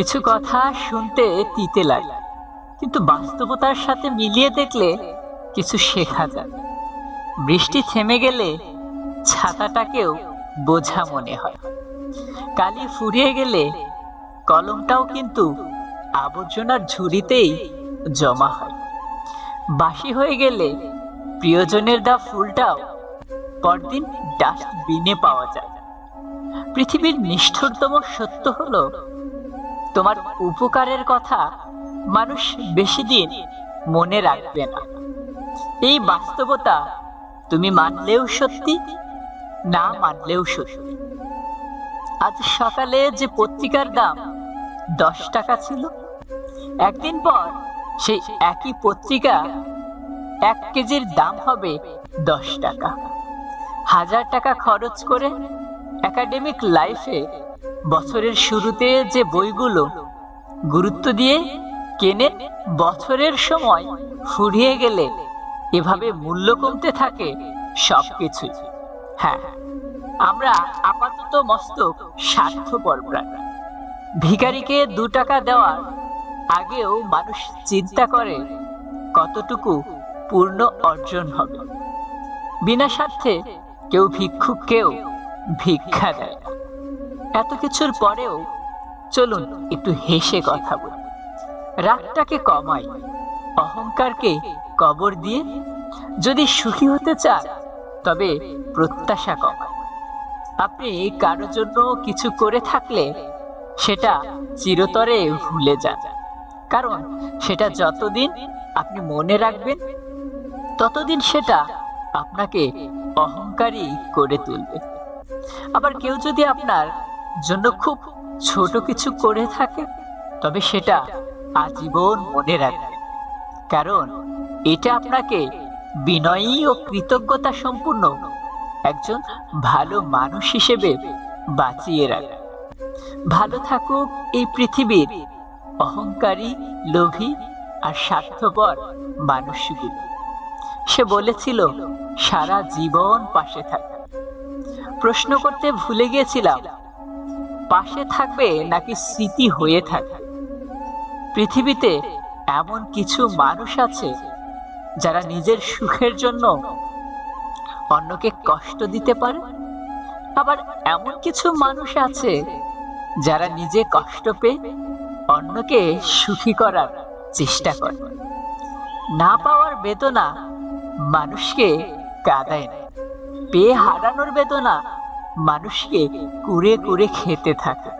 কিছু কথা শুনতে তিতে লাগে। কিন্তু বাস্তবতার সাথে মিলিয়ে দেখলে কিছু শেখা যায় বৃষ্টি থেমে গেলে ছাতাটাকেও বোঝা মনে হয়। কালি ফুরিয়ে গেলে কলমটাও কিন্তু আবর্জনার ঝুড়িতেই জমা হয়। বাসি হয়ে গেলে প্রিয়জনের দা ফুলটাও পরদিন ডাস্টবিনে পাওয়া যায়। পৃথিবীর নিষ্ঠুরতম সত্য হলো তোমার উপকারের কথা মানুষ বেশি দিন মনে রাখবে না। এই বাস্তবতা তুমি মানলেও সত্যি, না মানলেও সত্যি। আজ সকালে যে পত্রিকার দাম দশ টাকা ছিল, একদিন পর সেই একই পত্রিকা এক কেজির দাম হবে দশ টাকা। হাজার টাকা খরচ করে একাডেমিক লাইফে বছরের শুরুতে যে বইগুলো গুরুত্ব দিয়ে কেনে বছরের সময় ফুরিয়ে গেলে এভাবে মূল্য কমতে থাকে সবকিছুই। হ্যাঁ আমরা আপাতত মস্তক স্বার্থপর প্রাণী ভিখারিকে দু টাকা দেওয়ার আগেও মানুষ চিন্তা করে কতটুকু পূর্ণ অর্জন হবে। বিনা স্বার্থে কেউ ভিক্ষুককেও ভিক্ষা দেয় না। এত কিছুর পরেও চলুন একটু হেসে কথা বলি। রাগটাকে কমাই, অহংকারকে কবর দিয়ে যদি সুখী হতে চান, তবে প্রত্যাশা কমায় আপনি কারও জন্য কিছু করে থাকলে সেটা চিরতরে ভুলে যান, কারণ সেটা যতদিন আপনি মনে রাখবেন, ততদিন সেটা আপনাকে অহংকারী করে তুলবে। আবার কেউ যদি আপনার জন্য খুব ছোট কিছু করে থাকে, তবে সেটা আজীবন মনে রাখবে। কারণ এটা আপনাকে বিনয়ী ও কৃতজ্ঞতা সম্পূর্ণ একজন ভালো মানুষ হিসেবে বাঁচিয়ে রাখবে। ভালো থাকুক এই পৃথিবীর অহংকারী, লোভী আর স্বার্থপর মানুষগুলো। সে বলেছিল, সারা জীবন পাশে থাকবে প্রশ্ন করতে ভুলে গিয়েছিলাম পাশে থাকবে নাকি স্মৃতি হয়ে থাকবে পৃথিবীতে এমন কিছু মানুষ আছে যারা নিজের সুখের জন্য অন্যকে কষ্ট দিতে পারে? আবার এমন কিছু মানুষ আছে যারা নিজে কষ্ট পেয়ে অন্যকে সুখী করার চেষ্টা করে। না পাওয়ার বেদনা মানুষকে কাঁদায় না পেয়ে হারানোর বেদনা মানুষকে কুড়ে কুড়ে খেতে থাকে।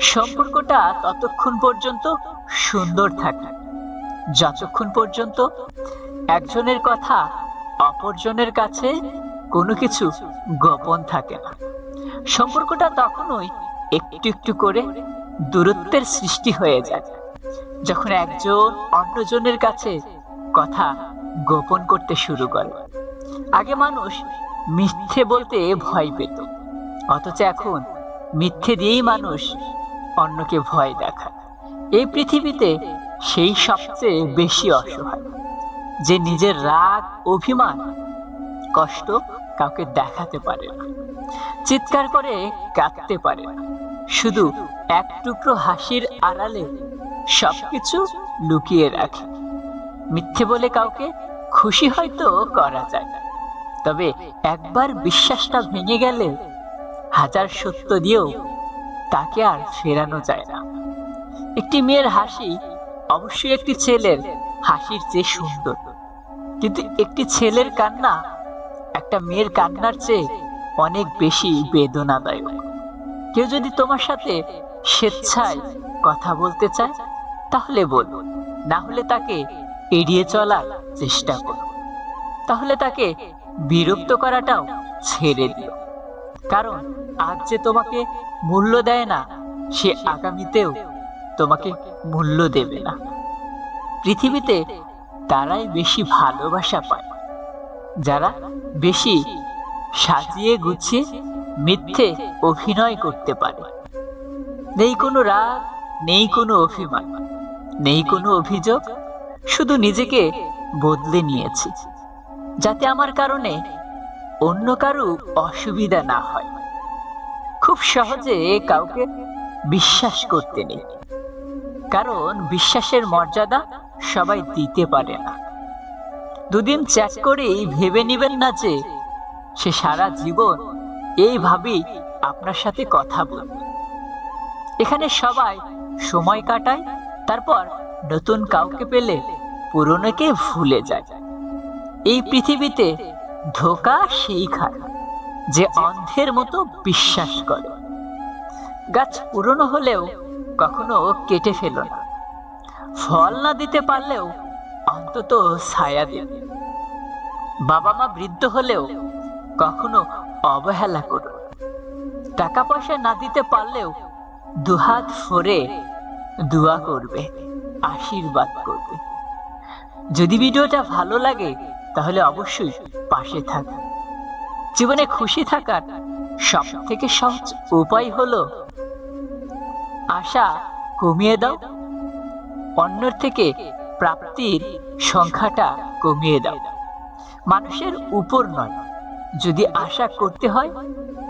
সম্পর্কটা ততক্ষণ পর্যন্ত সুন্দর থাকে। যতক্ষণ পর্যন্ত একজনের কথা অপরজনের কাছে কোনো কিছু গোপন থাকে না। সম্পর্কটা তখনই একটু একটু করে দূরত্বের সৃষ্টি হয়ে যায়। যখন একজন অন্যজনের কাছে কথা গোপন করতে শুরু করে। আগে মানুষ মিথ্যে বলতে ভয় পেত। অথচ এখন মিথ্যে দিয়েই মানুষ অন্যকে ভয় দেখায়। এই পৃথিবীতে সেই সবচেয়ে বেশি অসহায়, যে নিজের রাগ, অভিমান, কষ্ট কাউকে দেখাতে পারে না। চিৎকার করে কাঁদতে পারে না। শুধু এক টুকরো হাসির আড়ালে সবকিছু লুকিয়ে রাখে। মিথ্যে বলে কাউকে খুশি হয়তো করা যায় তবে একবার বিশ্বাসটা ভেঙে গেলে হাজার সত্য দিয়েও তাকে আর ফেরানো যায় না। একটি মেয়ের হাসি অবশ্যই একটি ছেলের হাসির চেয়ে সুন্দর। কিন্তু একটি ছেলের কান্না একটা মেয়ের কান্নার চেয়ে অনেক বেশি বেদনাদায়ক। কেউ যদি তোমার সাথে স্বেচ্ছায় কথা বলতে চায়, তাহলে বল। না হলে তাকে এড়িয়ে চলার চেষ্টা করো। তাহলে তাকে বিরক্ত করাটাও ছেড়ে দিও কারণ আজ যে তোমাকে মূল্য দেয় না, সে আগামীতেও তোমাকে মূল্য দেবে না। পৃথিবীতে তারাই বেশি ভালোবাসা পায়। যারা বেশি সাজিয়ে গুছিয়ে মিথ্যে অভিনয় করতে পারে। নেই কোনো রাগ, নেই কোনো অভিমান, নেই কোনো অভিযোগ, শুধু নিজেকে বদলে নিয়েছি। যাতে আমার কারণে অন্য কারও অসুবিধা না হয়। খুব সহজে কাউকে বিশ্বাস করতে নেই। কারণ বিশ্বাসের মর্যাদা সবাই দিতে পারে না। দুদিন চ্যাট করেই ভেবে নেবেন না যে সে সারা জীবন এইভাবেই আপনার সাথে কথা বলবে। এখানে সবাই সময় কাটায়, তারপর নতুন কাউকে পেলে পুরনোকে ভুলে যায়। এই পৃথিবীতে ধোকা সেই খায় যে অন্ধের মতো বিশ্বাস করে। গাছ পুরনো হলেও কখনো কেটে ফেলো না। ফল না দিতে পারলেও অন্তত ছায়া দিন বাবা মা বৃদ্ধ হলেও কখনো অবহেলা করো টাকা পয়সা না দিতে পারলেও দুহাত ফরে দোয়া করবে, আশীর্বাদ করবে। যদি ভিডিওটা ভালো লাগে তাহলে অবশ্যই পাশে থাকবে জীবনে খুশি থাকার সব থেকে সহজ উপায় হলো, আশা কমিয়ে দাও। অন্যের থেকে প্রাপ্তির সংখ্যাটা কমিয়ে দাও। মানুষের উপর নয়, যদি আশা করতে হয়,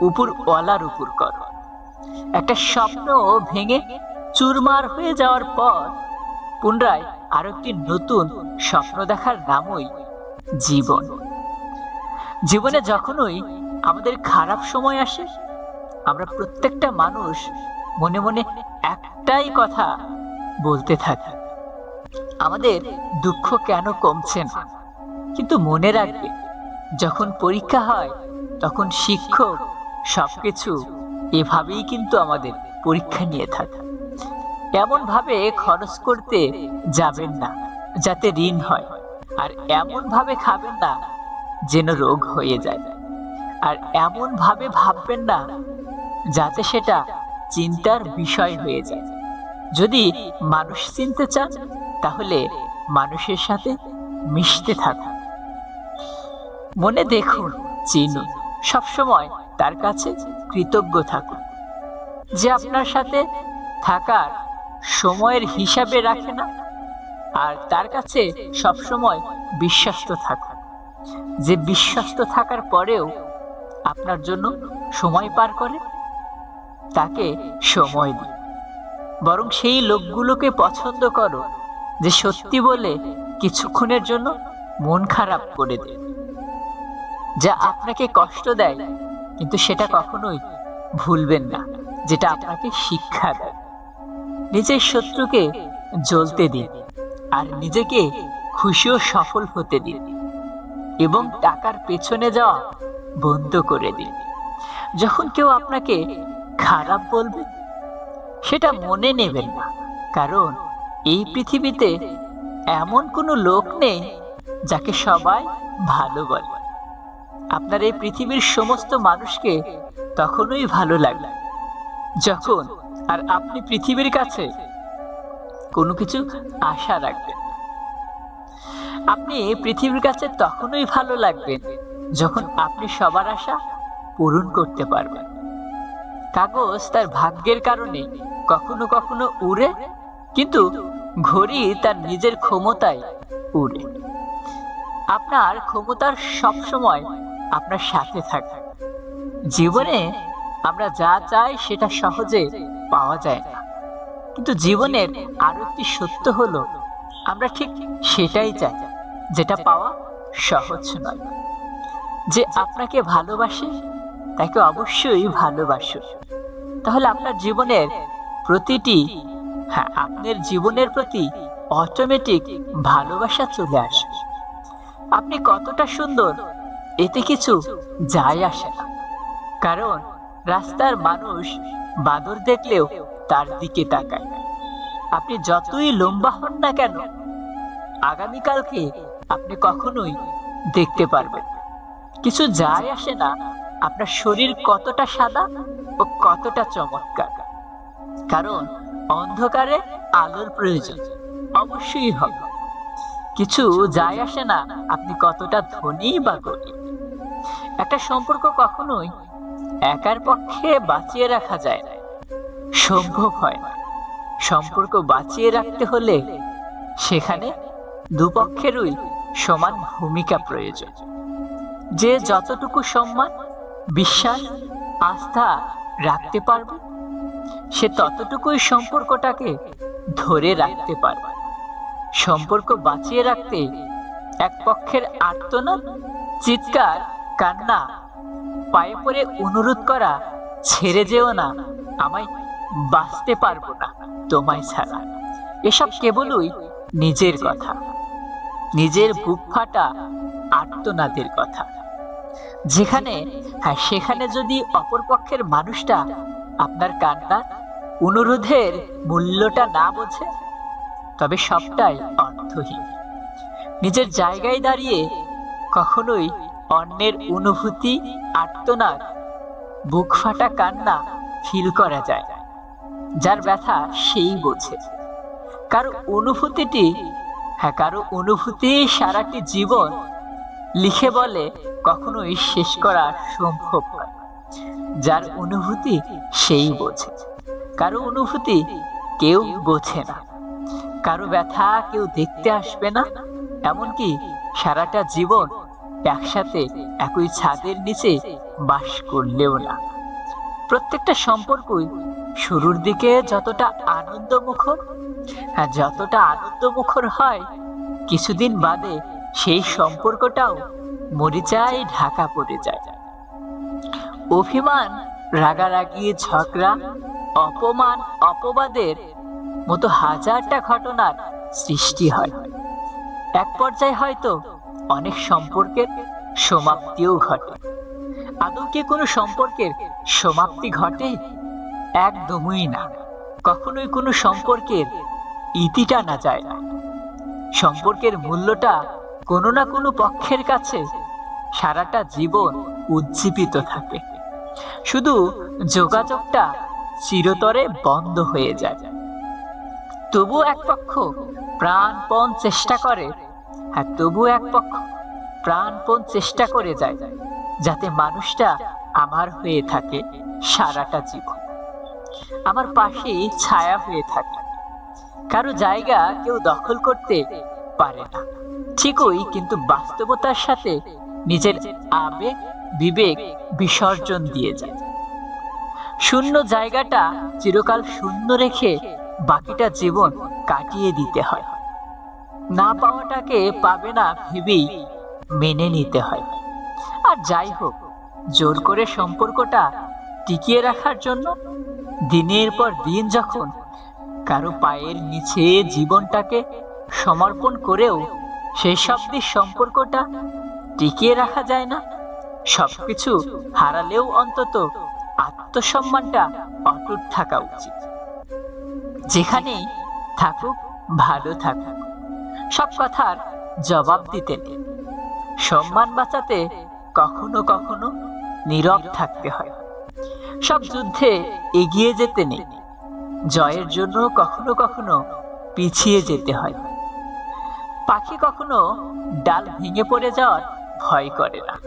উপর ওয়ালার উপর করো। একটা স্বপ্ন ভেঙে চুরমার হয়ে যাওয়ার পর পুনরায় আরও একটি নতুন স্বপ্ন দেখার নামই জীবন। জীবনে যখনই আমাদের খারাপ সময় আসে, আমরা প্রত্যেকটা মানুষ মনে মনে একটাই কথা বলতে থাকি। আমাদের দুঃখ কেন কমছে না? কিন্তু মনে রাখবে, যখন পরীক্ষা হয়, তখন শিক্ষক সবকিছু এভাবেই কিন্তু আমাদের পরীক্ষা নিয়ে থাকে। এমনভাবে খরচ করতে যাবেন না, যাতে ঋণ হয়। আর এমন ভাবে খাবেন না যেন রোগ হয়ে যায়। আর এমন ভাবে ভাববেন না যাতে সেটা চিন্তার বিষয় হয়ে যায়। যদি মানুষ চিনতে চান, তাহলে মানুষের সাথে মিশতে থাকুন। মনে দেখুন চিনুন সবসময় তার কাছে কৃতজ্ঞ থাকুন। যে আপনার সাথে থাকার সময়ের হিসাবে রাখে না আর তার কাছে সবসময় বিশ্বস্ত থাকুন যে বিশ্বস্ত থাকার পরেও আপনার জন্য সময় পার করে, তাকে সময় দিন। বরং সেই লোকগুলোকে পছন্দ করো, যে সত্যি বলে কিছুক্ষণের জন্য মন খারাপ করে দেয়। যা আপনাকে কষ্ট দেয়, কিন্তু সেটা কখনোই ভুলবেন না, যেটা আপনাকে শিক্ষা দেয়। নিজের শত্রুকে জ্বলতে দিন। আর নিজেকে খুশি ও সফল হতে দিন এবং টাকার পেছনে যাওয়া বন্ধ করে দিন যখন কেউ আপনাকে খারাপ বলবে, সেটা মনে নেবেন না, কারণ এই পৃথিবীতে এমন কোনো লোক নেই যাকে সবাই ভালো বলে। আপনার এই পৃথিবীর সমস্ত মানুষকে তখনই ভালো লাগবে, যখন আর আপনি পৃথিবীর কাছে কোনো কিছু আশা রাখবেন। আপনি পৃথিবীর কাছে তখনই ভালো লাগবেন যখন আপনি সবার আশা পূরণ করতে পারবেন। কাগজ তার ভাগ্যের কারণে কখনো কখনো উড়ে, কিন্তু ঘড়ি তার নিজের ক্ষমতায় উড়ে। আপনার ক্ষমতার সব সময় আপনার সাথে থাকে। জীবনে আমরা যা চাই সেটা সহজে পাওয়া যায় না। কিন্তু জীবনের আরও একটি সত্য হলো, আমরা ঠিক সেটাই চাই, যেটা পাওয়া সহজ নয়। যে আপনাকে ভালোবাসে, তাকে অবশ্যই ভালোবাসো। তাহলে আপনার জীবনের প্রতিটি হ্যাঁ আপনার জীবনের প্রতি অটোমেটিক ভালোবাসা চলে আসে। আপনি কতটা সুন্দর, এতে কিছু যায় আসে না। কারণ রাস্তার মানুষ বাদর দেখলেও তার দিকে তাকায়। আপনি যতই লম্বা হন না কেন, আগামীকালকে আপনি কখনোই দেখতে পারবেন কিছু যায় আসে না, আপনার শরীর কতটা সাদা ও কতটা চমৎকার। কারণ অন্ধকারে আলোর প্রয়োজন অবশ্যই হবে। কিছু যায় আসে না, আপনি কতটা ধনী বা গরিব। একটা সম্পর্ক কখনোই একার পক্ষে বাঁচিয়ে রাখা যায় না। সম্ভব হয়। না সম্পর্ক বাঁচিয়ে রাখতে হলে সেখানে দুপক্ষেরই সমান ভূমিকা প্রয়োজন। যে যতটুকু সম্মান, বিশ্বাস, আস্থা রাখতে পারবে, সে ততটুকুই সম্পর্কটাকে ধরে রাখতে পারবে। সম্পর্ক বাঁচিয়ে রাখতে এক পক্ষের আর্তনাদ, চিৎকার, কান্না, পায়ে পড়ে অনুরোধ করা ছেড়ে যেও না, আমায় বাঁচতে পারব না তোমায় ছাড়া। এসব কেবলই নিজের কথা। নিজের বুক ফাটা আর্তনাদের কথা। যেখানে হ্যাঁ সেখানে যদি অপরপক্ষের মানুষটা আপনার কান্না, অনুরোধের মূল্যটা না বোঝে, তবে সবটাই অর্থহীন। নিজের জায়গায় দাঁড়িয়ে কখনোই অন্যের অনুভূতি, আর্তনাদ, বুক ফাটা কান্না ফিল করা যায়। যার ব্যথা সেই বোঝে। কারও অনুভূতিটি হ্যাঁ কারও অনুভূতি সারাটি জীবন লিখে বলে কখনোই শেষ করা সম্ভব নয়। যার অনুভূতি সেই বোঝে। কারও অনুভূতি কেউ বোঝে না। কারও ব্যথা কেউ দেখতে আসবে না। এমনকি সারাটা জীবন একসাথে একই ছাদের নিচে বাস করলেও না। প্রত্যেকটা সম্পর্কই শুরুর দিকে যতটা আনন্দমুখর হ্যাঁ যতটা আনন্দমুখর হয়, কিছুদিন বাদে সেই সম্পর্কটাও মরিচায় ঢাকা পড়ে যায়। অভিমান, রাগারাগি, ঝগড়া, অপমান, অপবাদের মতো হাজারটা ঘটনার সৃষ্টি হয়। এক পর্যায়ে হয়তো অনেক সম্পর্কের সমাপ্তিও ঘটে। আদৌ কি কোনো সম্পর্কের সমাপ্তি ঘটে? একদমই না। কখনোই কোনো সম্পর্কের ইতি টানা যায়। না সম্পর্কের মূল্যটা কোনো না কোনো পক্ষের কাছে সারাটা জীবন উজ্জীবিত থাকে। শুধু যোগাযোগটা চিরতরে বন্ধ হয়ে যায়। তবু এক পক্ষ প্রাণপণ চেষ্টা করে আর তবু এক পক্ষ প্রাণপণ চেষ্টা করে যায়, যাতে মানুষটা আমার হয়ে থাকে সারাটা জীবন। আমার পাশেই ছায়া হয়ে থাকে। কারও জায়গা কেউ দখল করতে পারে না। ঠিকই, কিন্তু বাস্তবতার সাথে নিজের আবেগ, বিবেক বিসর্জন দিয়ে যায়। শূন্য জায়গাটা চিরকাল শূন্য রেখে বাকিটা জীবন কাটিয়ে দিতে হয়। না পাওয়াটাকে পাবে না ভেবেই মেনে নিতে হয়। আর যাই হোক, জোর করে সম্পর্কটা টিকিয়ে রাখার জন্য দিনের পর দিন যখন কারও পায়ের নিচে জীবনটাকে সমর্পণ করেও সেই শব্দের সম্পর্কটা টিকিয়ে রাখা যায় না, সবকিছু হারালেও অন্তত আত্মসম্মানটা অটুট থাকা উচিত। যেখানেই থাকুক, ভালো থাকুক। সব কথার জবাব দিতে সম্মান বাঁচাতে কখনো কখনো নীরব থাকতে হয়। সব যুদ্ধে এগিয়ে যেতে নেই। জয়ের জন্য কখনো কখনো পিছিয়ে যেতে হয়। পাখি কখনো ডাল ভেঙে পড়ে যাওয়ার ভয় করে না।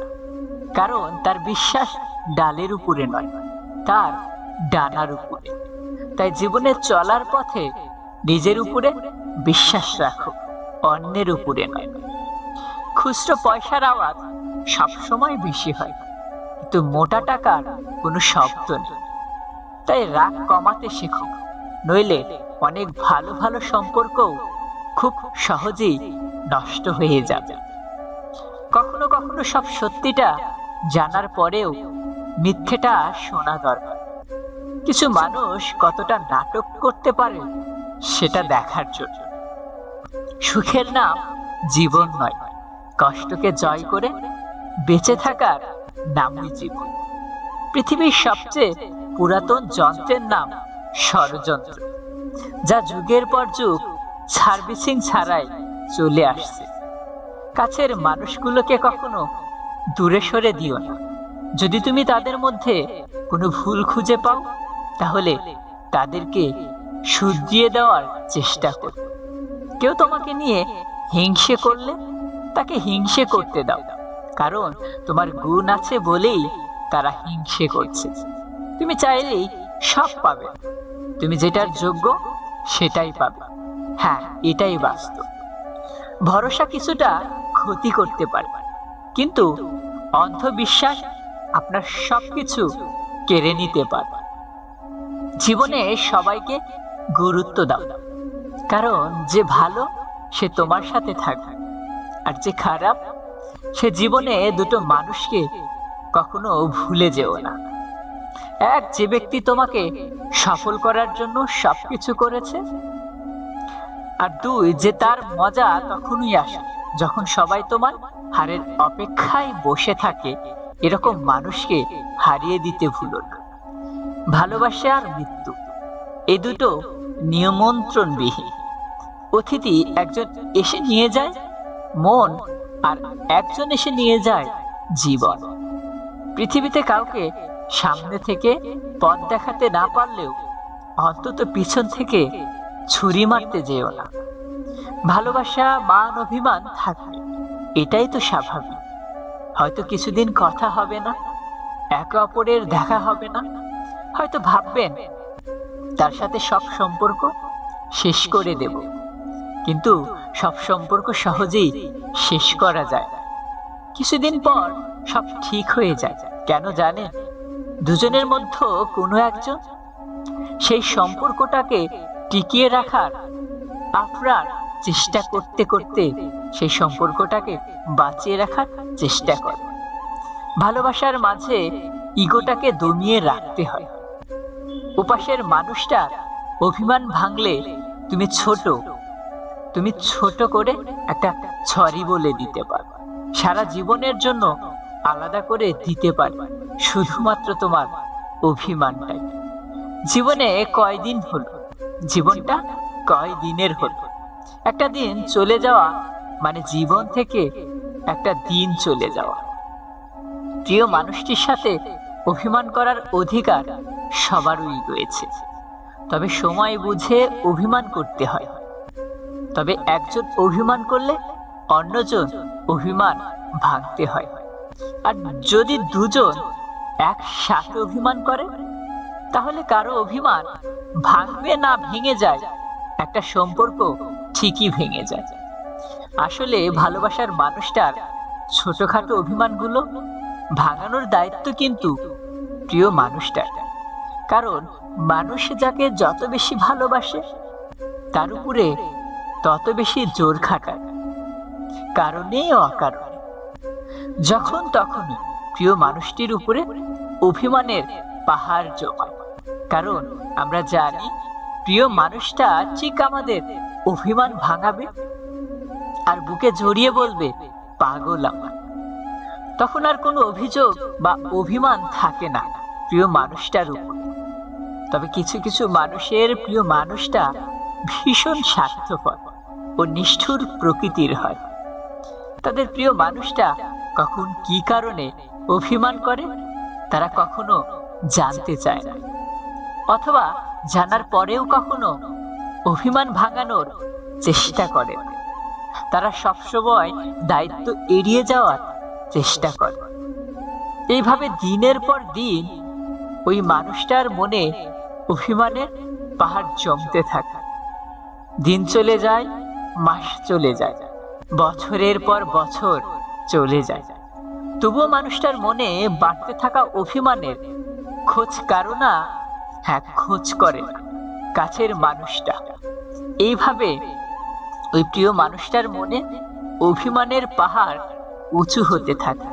কারণ তার বিশ্বাস ডালের উপরে নয়, তার ডানার উপরে। তাই জীবনে চলার পথে নিজের উপরে বিশ্বাস রাখো, অন্যের উপরে নয়। খুচরো পয়সার আওয়াজ সবসময় বেশি হয়। কিন্তু মোটা টাকার কোনো শব্দ নেই। তাই রাগ কমাতে শেখো নইলে অনেক ভালো ভালো সম্পর্ক খুব সহজেই নষ্ট হয়ে যাবে। কখনো কখনো সব সত্যিটা জানার পরেও মিথ্যেটা শোনা দরকার। কিছু মানুষ কতটা নাটক করতে পারে সেটা দেখার জন্য। সুখের নাম জীবন নয়, কষ্টকে জয় করে বেঁচে থাকার নামই জীবন। পৃথিবীর সবচেয়ে পুরাতন যন্ত্রের নাম ষড়যন্ত্র, যা যুগের পর যুগ সার্ভিসিং ছাড়াই চলে আসছে। কাছের মানুষগুলোকে কখনো দূরে সরে দিও না। যদি তুমি তাদের মধ্যে কোনো ভুল খুঁজে পাও, তাহলে তাদেরকে শুধরিয়ে দেওয়ার চেষ্টা করো। কেউ তোমাকে নিয়ে হিংসে করলে তাকে হিংসে করতে দাও। কারণ তোমার গুণ আছে বলেই তারা হিংসে করছে। তুমি চাইলেই সব পাবে। তুমি যেটার যোগ্য, সেটাই পাবে। হ্যাঁ এটাই বাস্তব। ভরসা কিছুটা ক্ষতি করতে পারে। কিন্তু অন্ধবিশ্বাস আপনার সবকিছু কেড়ে নিতে পারে। জীবনে সবাইকে গুরুত্ব দাও। কারণ যে ভালো, সে তোমার সাথে থাকবে আর যে খারাপ সে জীবনে দুটো মানুষকে কখনো ভুলে যেও না। এক যে ব্যক্তি তোমাকে সফল করার জন্য সবকিছু করেছে, আর দুই যে তার মজা তখনই আসে, যখন সবাই তোমার হারের অপেক্ষায় বসে থাকে, এরকম মানুষকে হারিয়ে দিতে ভুলো না। ভালোবাসা আর মৃত্যু এই দুটো নিয়মন্ত্রণবিহীন। অতিথি একজন এসে নিয়ে যায়, মন আর একজন এসে নিয়ে যায় জীবন। পৃথিবীতে কাউকে সামনে থেকে পথ দেখাতে না পারলেও অন্তত পিছন থেকে ছুরি মারতে যেও না। ভালোবাসা, মান, অভিমান থাকবে। এটাই তো স্বাভাবিক। হয়তো কিছুদিন কথা হবে না, একে অপরের দেখা হবে না। হয়তো ভাববেন, তার সাথে সব সম্পর্ক শেষ করে দেব। কিন্তু সব সম্পর্ক সহজেই শেষ করা যায়। কিছুদিন পর সব ঠিক হয়ে যায়। কেন জানে? দুজনের মধ্যে কোনো একজন সেই সম্পর্কটাকে টিকিয়ে রাখার আপনার চেষ্টা করতে করতে সেই সম্পর্কটাকে বাঁচিয়ে রাখার চেষ্টা করে। ভালোবাসার মাঝে ইগোটাকে দমিয়ে রাখতে হয়। উপাসের মানুষটা অভিমান ভাঙলে তুমি ছোট তুমি ছোট করে একটা ছড়ি বলে দিতে পারো। সারা জীবনের জন্য আলাদা করে দিতে পারবে শুধুমাত্র তোমার অভিমানটাই। জীবনে কয়দিন হলো? জীবনটা কয় দিনের হলো? একটা দিন চলে যাওয়া মানে জীবন থেকে একটা দিন চলে যাওয়া। প্রিয় মানুষটির সাথে অভিমান করার অধিকার সবারই রয়েছে। তবে সময় বুঝে অভিমান করতে হয়। তবে একজন অভিমান করলে অন্যজন অভিমান ভাঙতে হয়। আর যদি দুজন একসাথে অভিমান করে, তাহলে কারও অভিমান ভাঙবে না, ভেঙে যায়। একটা সম্পর্ক ঠিকই ভেঙে যায়। আসলে ভালোবাসার মানুষটার ছোটখাটো অভিমানগুলো ভাঙানোর দায়িত্ব কিন্তু প্রিয় মানুষটার। কারণ মানুষ যাকে যত বেশি ভালোবাসে, তার উপরে তত বেশি জোর খাটায়। কারণে অকারণে। যখন তখনই প্রিয় মানুষটির উপরে অভিমানের পাহাড় জমায়। কারণ আমরা জানি, প্রিয় মানুষটা ঠিক আমাদের অভিমান ভাঙাবে আর বুকে জড়িয়ে বলবে, পাগল আমার। তখন আর কোনো অভিযোগ বা অভিমান থাকে না প্রিয় মানুষটার উপর। তবে কিছু কিছু মানুষের প্রিয় মানুষটা ভীষণ স্বার্থপর। ও নিষ্ঠুর প্রকৃতির হয়। তাদের প্রিয় মানুষটা কখন কি কারণে অভিমান করে, তারা কখনো জানতে চায় না। অথবা জানার পরেও কখনো অভিমান ভাঙানোর চেষ্টা করে। তারা সবসময় দায়িত্ব এড়িয়ে যাওয়ার চেষ্টা করে। এইভাবে দিনের পর দিন ওই মানুষটার মনে অভিমানের পাহাড় জমতে থাকে। দিন চলে যায় মাস চলে যায়। বছরের পর বছর চলে যায়। তবুও মানুষটার মনে বাড়তে থাকা অভিমানের খোঁজ কারও না হ্যাঁ খোঁজ করে না। কাছের মানুষটা। এইভাবে ওই প্রিয় মানুষটার মনে অভিমানের পাহাড় উঁচু হতে থাকে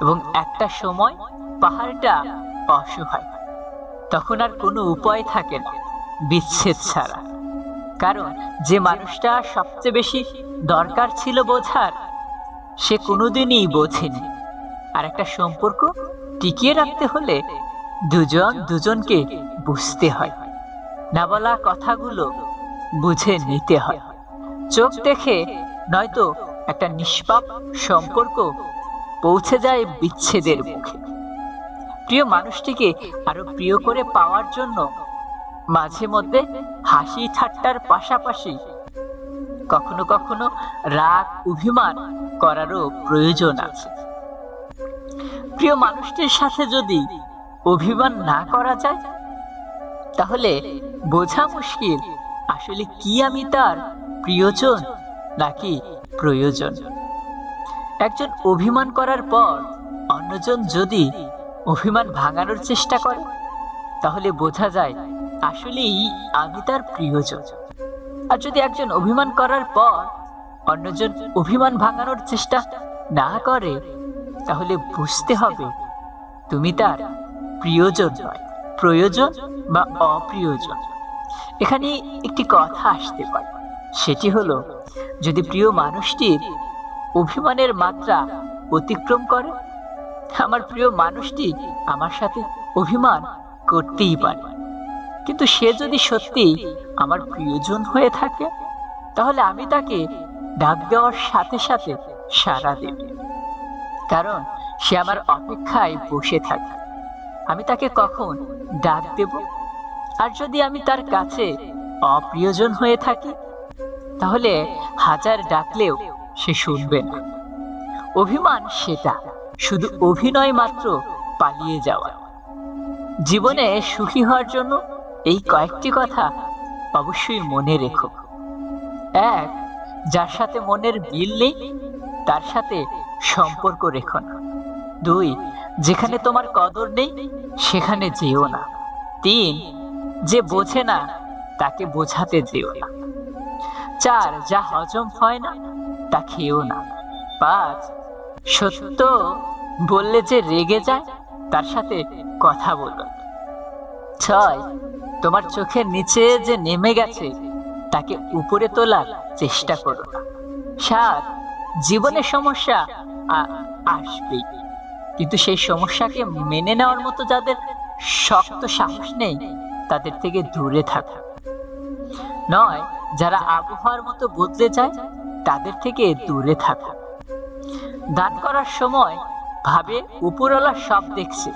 এবং একটা সময় পাহাড়টা অসহায় তখন আর কোনো উপায় থাকে না, বিচ্ছেদ ছাড়া। কারণ যে মানুষটা সবচেয়ে বেশি দরকার ছিল বোঝার, সে কোনোদিনই বোঝেনি। আর একটা সম্পর্ক টিকিয়ে রাখতে হলে দুজন দুজনকে বুঝতে হয়। না বলা কথাগুলো বুঝে নিতে হয়। চোখ দেখে নয়তো একটা নিষ্পাপ সম্পর্ক পৌঁছে যায় বিচ্ছেদের মুখে। প্রিয় মানুষটিকে আরও প্রিয় করে পাওয়ার জন্য মাঝে মধ্যে হাসি ঠাট্টার পাশাপাশি কখনো কখনো রাগ, অভিমান করারও প্রয়োজন আছে। প্রিয় মানুষটির সাথে যদি অভিমান না করা যায়, তাহলে বোঝা মুশকিল আসলে কি আমি তার প্রিয়জন নাকি প্রয়োজন। একজন অভিমান করার পর অন্যজন যদি অভিমান ভাঙানোর চেষ্টা করে, তাহলে বোঝা যায় আসলেই আমি তার প্রিয়জন। আর যদি একজন অভিমান করার পর অন্যজন অভিমান ভাঙানোর চেষ্টা না করে, তাহলে বুঝতে হবে তুমি তার প্রিয়জন নয়, প্রয়োজন বা অপ্রিয়জন। এখানে একটি কথা আসতে পারে। সেটি হলো, যদি প্রিয় মানুষটির অভিমানের মাত্রা অতিক্রম করে, আমার প্রিয় মানুষটি আমার সাথে অভিমান করতেই পারে। কিন্তু সে যদি সত্যি আমার প্রিয়জন হয়ে থাকে, তাহলে আমি তাকে ডাক দেওয়ার সাথে সাথে সাড়া দেবে। কারণ সে আমার অপেক্ষায় বসে থাকে। আমি তাকে কখন ডাক দেব? আর যদি আমি তার কাছে অপ্রিয়জন হয়ে থাকি, তাহলে হাজার ডাকলেও সে শুনবে না। অভিমান সেটা, শুধু অভিনয় মাত্র পালিয়ে যাওয়া। জীবনে সুখী হওয়ার জন্য এই কয়েকটি কথা অবশ্যই মনে রেখো। এক, যার সাথে মনের মিল নেই, তার সাথে সম্পর্ক রেখো না। দুই, যেখানে তোমার কদর নেই, সেখানে যেও না। তিন, যে বোঝে না, তাকে বোঝাতে যেও না। চার, যা হজম হয় না, তা খেও না। পাঁচ, সত্য বললে যে রেগে যায়, তার সাথে কথা বলো। ছয় তোমার চোখের নিচে যে নেমে গেছে, তাকে উপরে তোলার চেষ্টা করো। সাত জীবনের সমস্যা আ- আসবেই। কিন্তু সেই সমস্যাকে মেনে নেওয়ার মতো যাদের শক্ত সাহস নেই, তাদের থেকে দূরে থাকা। নয়, যারা আবহাওয়ার মতো বদলে যায়, তাদের থেকে দূরে থাকা। দান করার সময় ভাবে উপরওয়ালা সব দেখছে।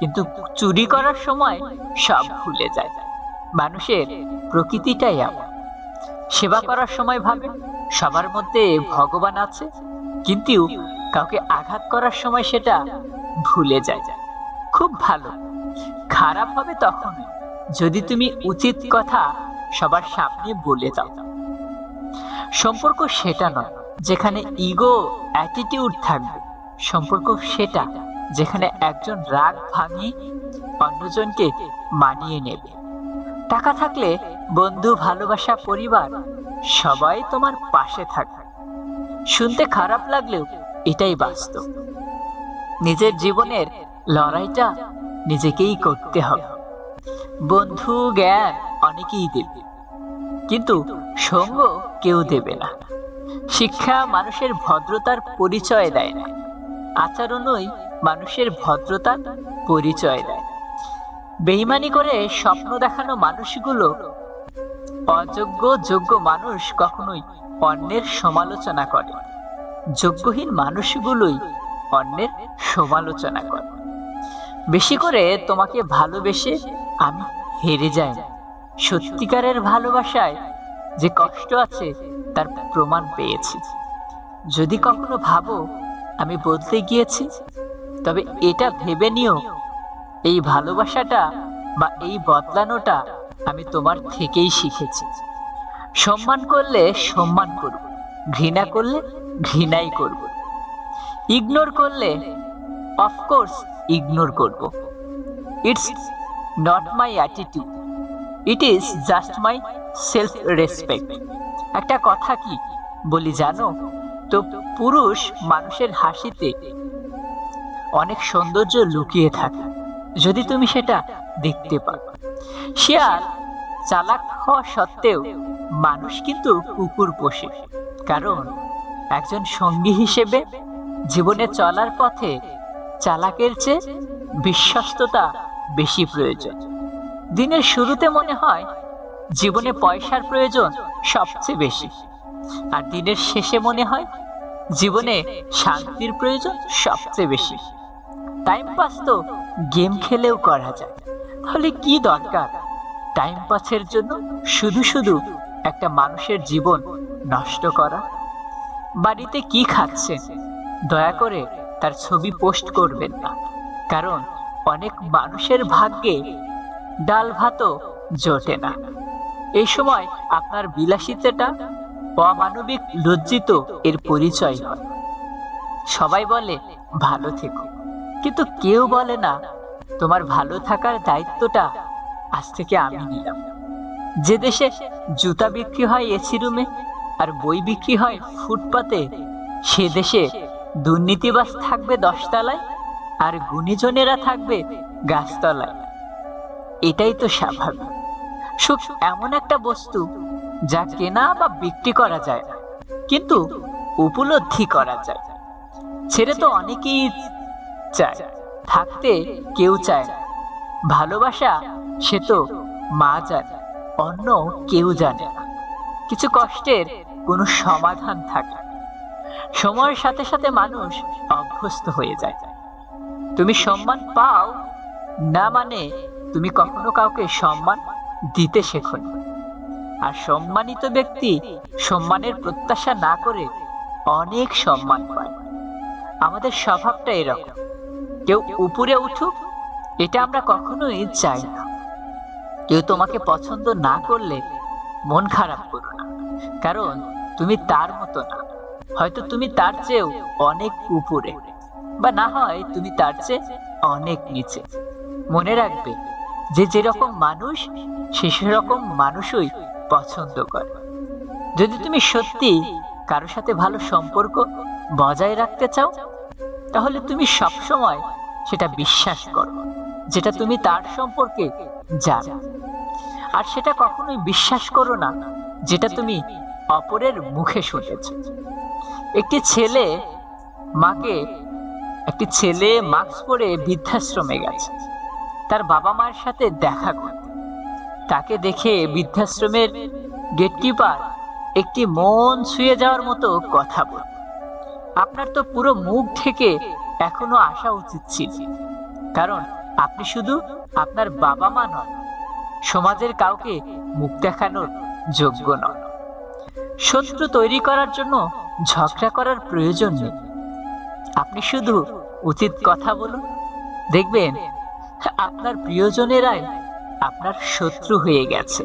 কিন্তু চুরি করার সময় সব ভুলে যায়। মানুষের প্রকৃতিটাই এমন। সেবা করার সময় ভাবে সবার মধ্যে ভগবান আছে, কিন্তু কাউকে আঘাত করার সময় সেটা ভুলে যায়। খুব ভালো। খারাপ হবে তখন যদি তুমি উচিত কথা সবার সামনে বলে দাও। সম্পর্ক সেটা নয়, যেখানে ইগো অ্যাটিটিউড থাকবে। সম্পর্ক সেটা যেখানে একজন রাগ ভাঙি অন্যজনকে মানিয়ে নেবে। টাকা থাকলে বন্ধু, ভালোবাসা, পরিবার সবাই তোমার পাশে থাকবে। শুনতে খারাপ লাগলেও এটাই বাস্তব। নিজের জীবনের লড়াইটা নিজেকেই করতে হবে। বন্ধু, জ্ঞান অনেকেই দেবে, কিন্তু সঙ্গ কেউ দেবে না। শিক্ষা মানুষের ভদ্রতার পরিচয় দেয় না। আচরণই মানুষের ভদ্রতার পরিচয় দেয়। বেইমানি করে স্বপ্ন দেখানো মানুষগুলো অযোগ্য, যোগ্য মানুষ কখনোই অন্যের সমালোচনা করে। যোগ্যহীন মানুষগুলোই অন্যের সমালোচনা করে। বেশি করে তোমাকে ভালোবেসে আমি হেরে যাই। না। সত্যিকারের ভালোবাসায় যে কষ্ট আছে, তার প্রমাণ পেয়েছি। যদি কখনো ভাবো, আমি বদলে গিয়েছি তবে এটা ভেবে নিও, এই ভালোবাসাটা বা এই বদলানোটা আমি তোমার থেকেই শিখেছি। সম্মান করলে সম্মান করব, ঘৃণা করলে ঘৃণাই করব। ইগনোর করলে অফকোর্স ইগনোর করব। It's not my attitude it is just my self respect একটা কথা কি, বলি জানো? তো পুরুষ মানুষের হাসিতে অনেক সৌন্দর্য লুকিয়ে থাকে, যদি তুমি সেটা দেখতে পাও শিয়াল চালাক হওয়া সত্ত্বেও মানুষ কিন্তু কুকুর পোষে, কারণ একজন সঙ্গী হিসেবে জীবনে চলার পথে চালাকের চেয়ে বিশ্বস্ততা বেশি প্রয়োজন। দিনের শুরুতে মনে হয় জীবনে পয়সার প্রয়োজন সবচেয়ে বেশি, আর দিনের শেষে মনে হয় জীবনে শান্তির প্রয়োজন সবচেয়ে বেশি। টাইম পাস তো গেম খেলেও করা যায়। তাহলে কি দরকার? টাইম পাসের জন্য শুধু শুধু একটা মানুষের জীবন নষ্ট করা? বাড়িতে কি খাচ্ছেন? দয়া করে তার ছবি পোস্ট করবেন না। কারণ অনেক মানুষের ভাগ্যে ডাল ভাতও জোটে না। এই সময় আপনার বিলাসিতাটা অমানবিক লজ্জিত এর পরিচয় হয়। সবাই বলে, ভালো থেকো। কিন্তু কেউ বলে না, তোমার ভালো থাকার দায়িত্বটা আজ থেকে আমি নিলাম। যে দেশে জুতা বিক্রি হয় এসি রুমে আর বই বিক্রি হয় ফুটপাতে, সে দেশে দুর্নীতিবাস থাকবে দশতলায় আর গুণীজনেরা থাকবে গাছতলায়। এটাই তো স্বাভাবিক। সুখ এমন একটা বস্তু যা কেনা বা বিক্রি করা যায় না কিন্তু উপলব্ধি করা যায়। ছেড়ে তো অনেকেই চায়। থাকতে কেউ চায় ভালোবাসা সে তো মা জানে, অন্য কেউ জানে কিছু কষ্টের কোনো সমাধান থাকে সময়ের সাথে সাথে মানুষ অভ্যস্ত হয়ে যায়। তুমি সম্মান পাও না মানে তুমি কখনো কাউকে সম্মান দিতে শেখো আর সম্মানিত ব্যক্তি সম্মানের প্রত্যাশা না করে অনেক সম্মান পায়। আমাদের স্বভাবটা এরকম। কেউ উপরে উঠুক, এটা আমরা কখনোই চাই না। কেউ তোমাকে পছন্দ না করলে মন খারাপ করো না। কারণ তুমি তার মতো না। হয়তো তুমি তার চেয়েও অনেক উপরে, বা না হয় তুমি তার চেয়ে অনেক নিচে। মনে রাখবে যে যেরকম মানুষ, সে সেরকম মানুষই পছন্দ করে। যদি তুমি সত্যি কারও সাথে ভালো সম্পর্ক বজায় রাখতে চাও, তাহলে তুমি সবসময় সেটা বিশ্বাস করো, যেটা তুমি তার সম্পর্কে জানো। আর সেটা কখনোই বিশ্বাস করো না, যেটা তুমি অপরের মুখে শুনেছ। একটি ছেলে মাকে, একটি ছেলে মাস্ক পরে বৃদ্ধাশ্রমে গেছে। তার বাবা মায়ের সাথে দেখা করতে। তাকে দেখে বৃদ্ধাশ্রমের গেটকিপার একটি মন ছুঁয়ে যাওয়ার মতো কথা বল আপনার তো পুরো মুখ থেকে এখনও আসা উচিত ছিল। কারণ আপনি শুধু আপনার বাবা মা নন, সমাজের কাউকে মুখ দেখানোর যোগ্য নন। শত্রু তৈরি করার জন্য ঝগড়া করার প্রয়োজন নেই। আপনি শুধু উচিত কথা বলুন, দেখবেন আপনার প্রিয়জনেরাই আপনার শত্রু হয়ে গেছে।